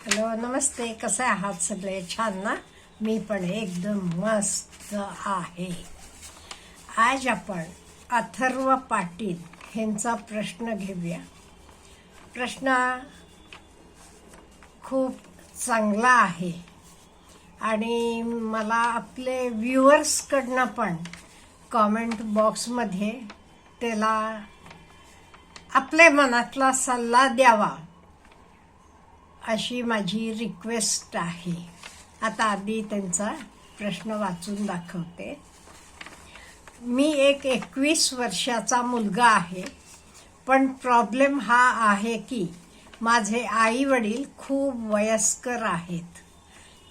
Hello नमस्ते. कसं आहात सगळे? छान ना मी पण एकदम मस्त आहे. आज आपण अथर्व पाटील ह्यांचा प्रश्न घेऊया. प्रश्न खूप चांगला आहे. आणि मला आपले व्ह्युअर्सकडनं पण कॉमेंट बॉक्समध्ये त्याला आपल्या मनातला सल्ला द्यावा. अशी माझी रिक्वेस्ट आहे. आता आधी त्यांचा प्रश्न वाचून दाखवते. मी एक एकवीस वर्षाचा मुलगा आहे. पण प्रॉब्लेम हा आहे की माझे आई वडील खूप वयस्कर आहेत.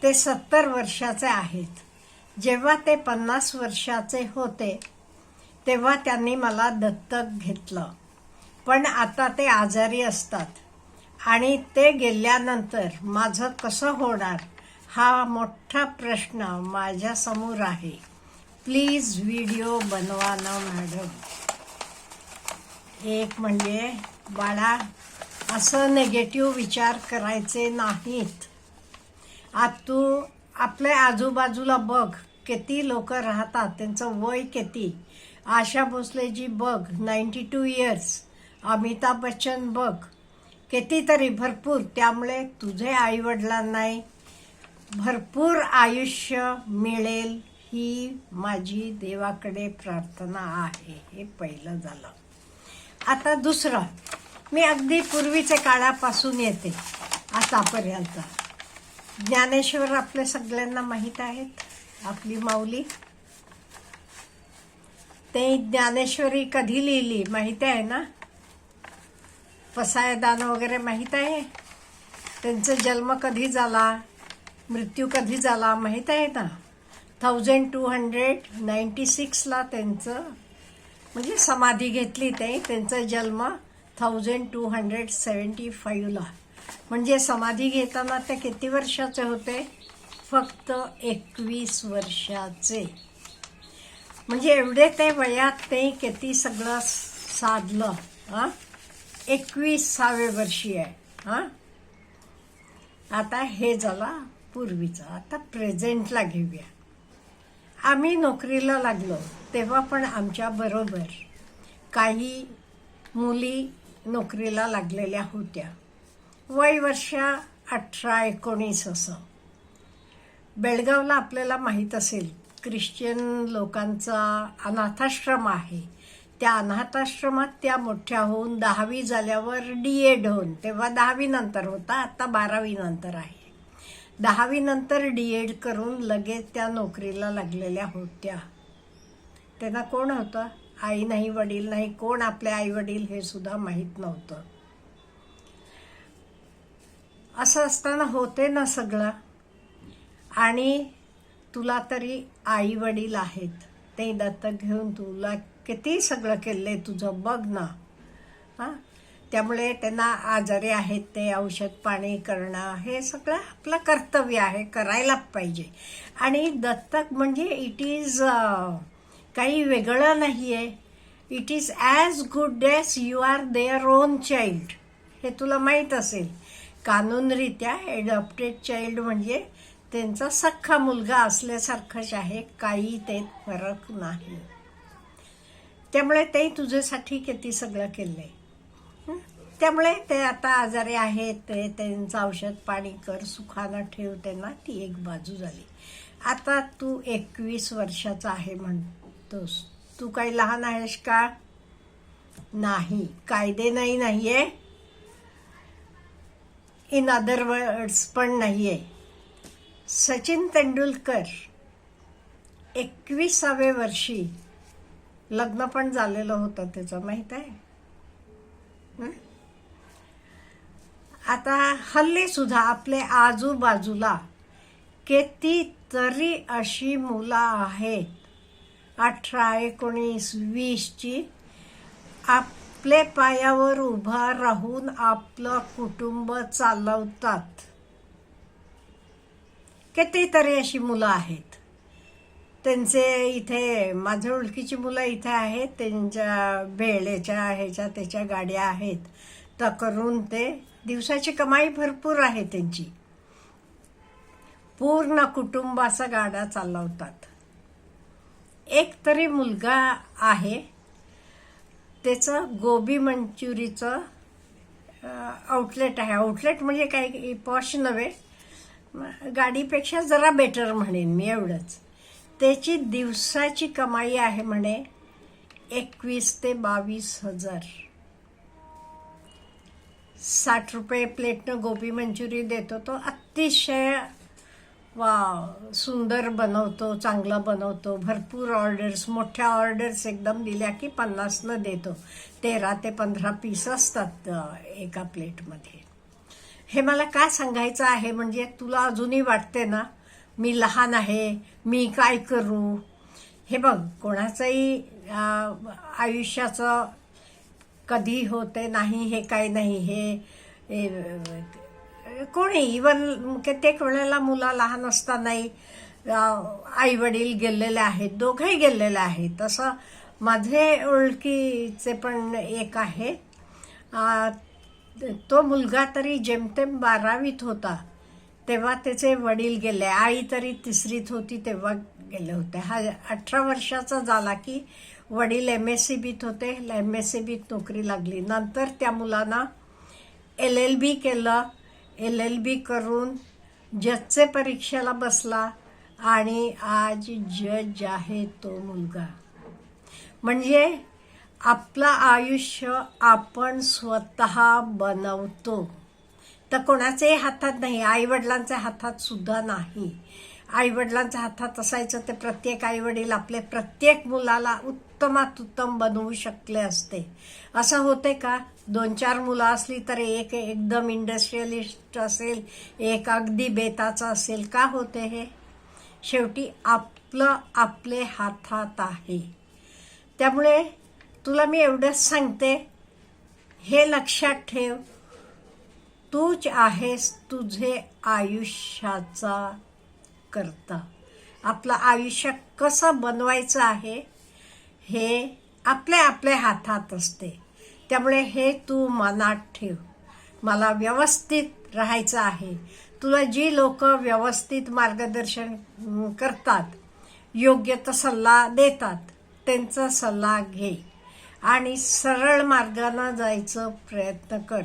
ते सत्तर वर्षाचे आहेत. जेव्हा ते पन्नास वर्षाचे होते तेव्हा त्यांनी मला दत्तक घेतलं. पण आता ते आजारी असतात. आणि ते गेल्यानंतर माझं कसं होणार हा मोठा प्रश्न माझ्यासमोर आहे. प्लीज व्हिडिओ बनवा ना मॅडम. एक म्हणजे बाळा असं नेगेटिव्ह विचार करायचे नाहीत. आत तू आपल्या आजूबाजूला बघ किती लोक राहतात त्यांचं वय किती? आशा भोसलेजी बघ ninety two years Amitabh Bachchan बघ कितीतरी भरपूर. त्यामुळे तुझे आईवडिलांनाही भरपूर आयुष्य मिळेल ही माझी देवाकडे प्रार्थना आहे हे पहिलं झालं. आता दुसरं. मी अगदी पूर्वीच्या काळापासून येते आतापर्यंत. ज्ञानेश्वर आपल्या सगळ्यांना माहीत आहेत आपली माऊली. ते ज्ञानेश्वरी कधी लिहिली माहिती आहे ना? पसायदान वगैरे माहीत आहे? त्यांचा जन्म कधी झाला? मृत्यू कधी झाला? माहीत आहे ना? थाउजंड टू हंड्रेड नाईन्टी सिक्सला त्यांचं म्हणजे समाधी घेतली ते त्यांचा जन्म थाउजंड टू हंड्रेड सेवन्टी फाईव्हला. म्हणजे समाधी घेताना ते किती वर्षाचे होते? फक्त एकवीस वर्षाचे. म्हणजे एवढे ते वयात ते किती सगळं साधलं हां? एकवीसावे वर्षी आहे हां? आता हे झाला पूर्वीचं. आता प्रेझेंटला घेऊया. आम्ही नोकरीला लागलो तेव्हा पण आमच्या बरोबर काही मुली नोकरीला लागलेल्या होत्या. वय वर्ष अठरा एकोणीस असं. बेळगावला आपल्याला माहीत असेल ख्रिश्चन लोकांचा अनाथाश्रम आहे. त्या अनाथाश्रमात त्या मोठ्या होऊन दहावी झाल्यावर डी एड होऊन तेव्हा दहावी नंतर होता आता बारावी नंतर आहे. दहावी नंतर डी एड करून लगेच त्या नोकरीला लागलेल्या होत्या. त्यांना कोण होतं? आई नाही वडील नाही कोण आपले आई वडील हे सुद्धा माहीत नव्हतं. असं असताना होते ना सगळं. आणि तुला तरी आई वडील आहेत. ते दत्तक घेऊन तुला किती सगळं केलंय तुझं बघ ना. हां? त्यामुळे त्यांना आजारी आहेत ते औषध पाणी करणं हे सगळं आपलं कर्तव्य आहे करायला पाहिजे. आणि दत्तक म्हणजे इट इज काही वेगळं नाही आहे it is as good as you are their own child हे तुला माहीत असेल. कानूनरित्या ॲडॉप्टेड चाइल्ड म्हणजे त्यांचा सख्खा मुलगा असल्यासारखंच आहे काही ते फरक नाही. त्यामुळे ते तुझ्यासाठी किती सगळं केलंय. आहे त्यामुळे ते आता आजारी आहेत ते त्यांचं औषध पाणी कर सुखानं ठेव त्यांना ती एक बाजू झाली. आता तू एकवीस वर्षाचा आहे म्हणतोस. तू काही लहान आहेस का? नाही. कायदे नाही नाहीये. इन अदर वर्ड्स पण नाही आहे सचिन तेंडुलकर एकविसावे वर्षी लग्न पण झालेलं होतं त्याचं माहीत आहे? आता हल्लीसुद्धा आपले आजूबाजूला कितीतरी अशी मुलं आहेत. अठरा एकोणीस वीसची आपले पायावर उभा राहून आपलं कुटुंब चालवतात. कितीतरी अशी मुलं आहेत. त्यांचे इथे माझ्या ओळखीची मुलं इथे आहेत. त्यांच्या भेळेच्या ह्याच्या त्याच्या गाड्या आहेत. तर करून ते दिवसाची कमाई भरपूर आहे त्यांची. पूर्ण कुटुंबाचा गाडा चालवतात. एक तरी मुलगा आहे. त्याचं गोबी मंचुरीचं आउटलेट आहे. आउटलेट म्हणजे काही पॉश नव्हे. गाडीपेक्षा जरा बेटर म्हणेन मी एवढंच. त्याची दिवसाची कमाई आहे म्हणे एकवीस ते बावीस हजार. साठ रुपये प्लेटनं गोबी मंचुरी देतो तो अतिशय वा सुंदर बनवतो चांगला बनवतो. भरपूर ऑर्डर्स मोठ्या ऑर्डर्स एकदम दिल्या की पन्नासनं देतो. तेरा ते पंधरा पीस असतात एका प्लेटमध्ये. हे मला काय सांगायचं आहे? म्हणजे तुला अजूनही वाटते ना मी लहान आहे मी काय करू? हे बघ कोणाचंही आयुष्याचं कधी होते नाही हे काय नाही हे कोणी इवन कित्येक वेळेला मुलं लहान असतानाही आई वडील गेलेले आहेत दोघंही गेलेले आहेत. तसं माझे ओळखीचे पण एक आहे तो मुलगा तरी जेमतेम बारावीत होता. तेव्हा त्याचे वडील गेले. आई तरी तिसरीत होती तेव्हा गेले होते. हा अठरा वर्षाचा झाला की वडील एम एस सी बीत होते. एम एस सी बीत नोकरी लागली. नंतर त्या मुलांना एल एल बी केलं. एल एल बी करून जजचे परीक्षेला बसला आणि आज जज आहे तो मुलगा. म्हणजे आपलं आयुष्य आपण स्वतः बनवतो. तर कोणाच्याही हातात नाही आईवडिलांच्या हातात सुद्धा नाही. आईवडिलांच्या हातात असायचं ते प्रत्येक आईवडील आपले प्रत्येक मुलाला उत्तमात उत्तम बनवू शकले असते. असं होते का? दोन चार मुलं असली तर एक एकदम इंडस्ट्रियलिस्ट असेल एक अगदी बेताचं असेल. का होते हे? शेवटी आपलं आपले हातात आहे. त्यामुळे तुला मी एवढंच सांगते हे लक्षात ठेव. तूच आहेस तुझे आयुष्याचा करता. आपलं आयुष्य कसं बनवायचं आहे हे आपल्या आपल्या हातात असते. त्यामुळे हे तू मनात ठेव. मला व्यवस्थित राहायचं आहे. तुला जी लोक व्यवस्थित मार्गदर्शन करतात योग्य तो सल्ला देतात त्यांचा सल्ला घे. आणि सरळ मार्गानं जायचं प्रयत्न कर.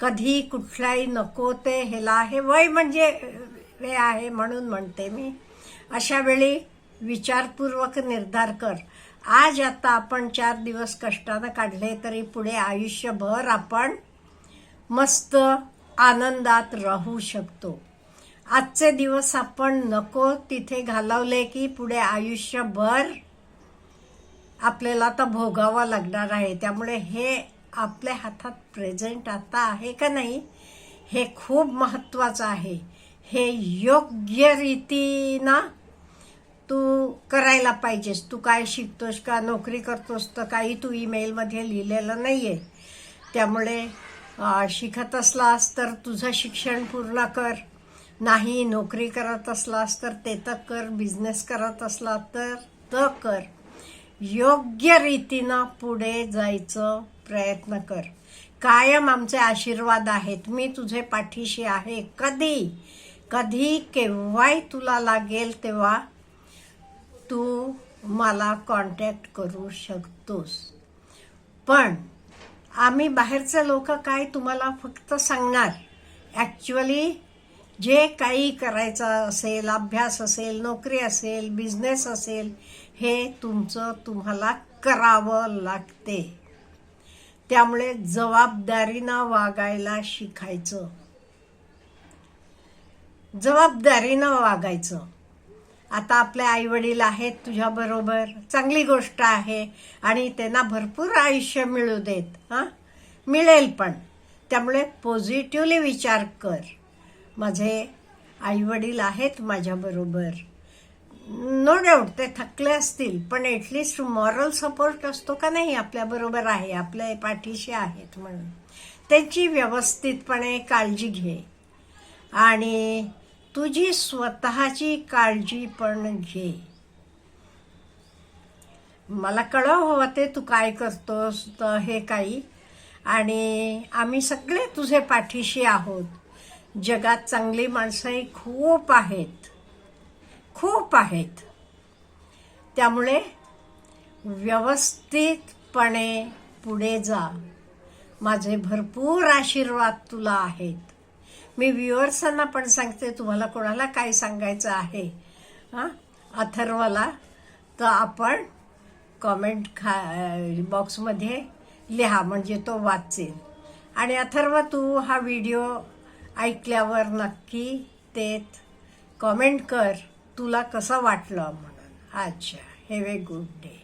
कधी कुठलाही नको ते हेला हे वय म्हणजे हे आहे म्हणून म्हणते मी. अशा वेळी विचारपूर्वक निर्धार कर. आज आता आपण चार दिवस कष्टानं काढले तरी पुढे आयुष्यभर आपण मस्त आनंदात राहू शकतो. आजचे दिवस आपण नको तिथे घालवले की पुढे आयुष्यभर आपल्याला आता भोगावं लागणार आहे. त्यामुळे हे आपल्या हातात प्रेझेंट आता आहे का नाही हे खूप महत्त्वाचं आहे. हे योग्य रीतीनं तू करायला पाहिजेस. तू काय शिकतोस का नोकरी करतोस तर काही तू ईमेलमध्ये लिहिलेलं नाही आहे त्यामुळे शिकत असलास तर तुझं शिक्षण पूर्ण कर. नाही नोकरी करत असलास तर ते तर कर. बिझनेस करत असला तर तर कर. योग्य रीतीनं पुढे जायचं प्रयत्न कर. कायम आमचे आशीर्वाद आहेत. मी तुझे पाठीशी आहे. कधी कधी केव्हाही तुला लागेल तेव्हा तू मला कॉन्टॅक्ट करू शकतोस. पण आम्ही बाहेरचे लोक काय तुम्हाला फक्त सांगणार? ॲक्च्युअली जे काही करायचं असेल अभ्यास असेल नोकरी असेल बिझनेस असेल हे तुमचं तुम्हाला करावं लागते. त्यामुळे जबाबदारीनं वागायला शिकायचं. जबाबदारीनं वागायचं. आता आपले आईवडील आहेत तुझ्याबरोबर चांगली गोष्ट आहे आणि त्यांना भरपूर आयुष्य मिळू देत हां? मिळेल पण. त्यामुळे पॉझिटिव्हली विचार कर. माझे आईवडील आहेत माझ्याबरोबर. नो डाऊट ते थकले असतील पण ॲटलिस्ट मॉरल सपोर्ट असतो का नाही आपल्याबरोबर आहे आपल्या पाठीशी आहेत म्हणून. त्यांची व्यवस्थितपणे काळजी घे. आणि तुझी स्वतःची काळजी पण घे. मला कळव हवं ते तू काय करतोस तर हे काही. आणि आम्ही सगळे तुझे पाठीशी आहोत. जगात चांगली माणसंही खूप आहेत. खूप आहेत. त्यामुळे व्यवस्थितपणे पुढे जा. माझे भरपूर आशीर्वाद तुला आहेत. मी व्ह्युअर्सांना पण सांगते तुम्हाला कोणाला काय सांगायचं आहे हां? अथर्वला तर आपण कॉमेंट खा बॉक्समध्ये लिहा म्हणजे तो वाचेल. आणि अथर्व तू हा व्हिडिओ ऐकल्यावर नक्की ते कॉमेंट कर. तुला कसं वाटलं म्हणून. अच्छा हॅव ए गुड डे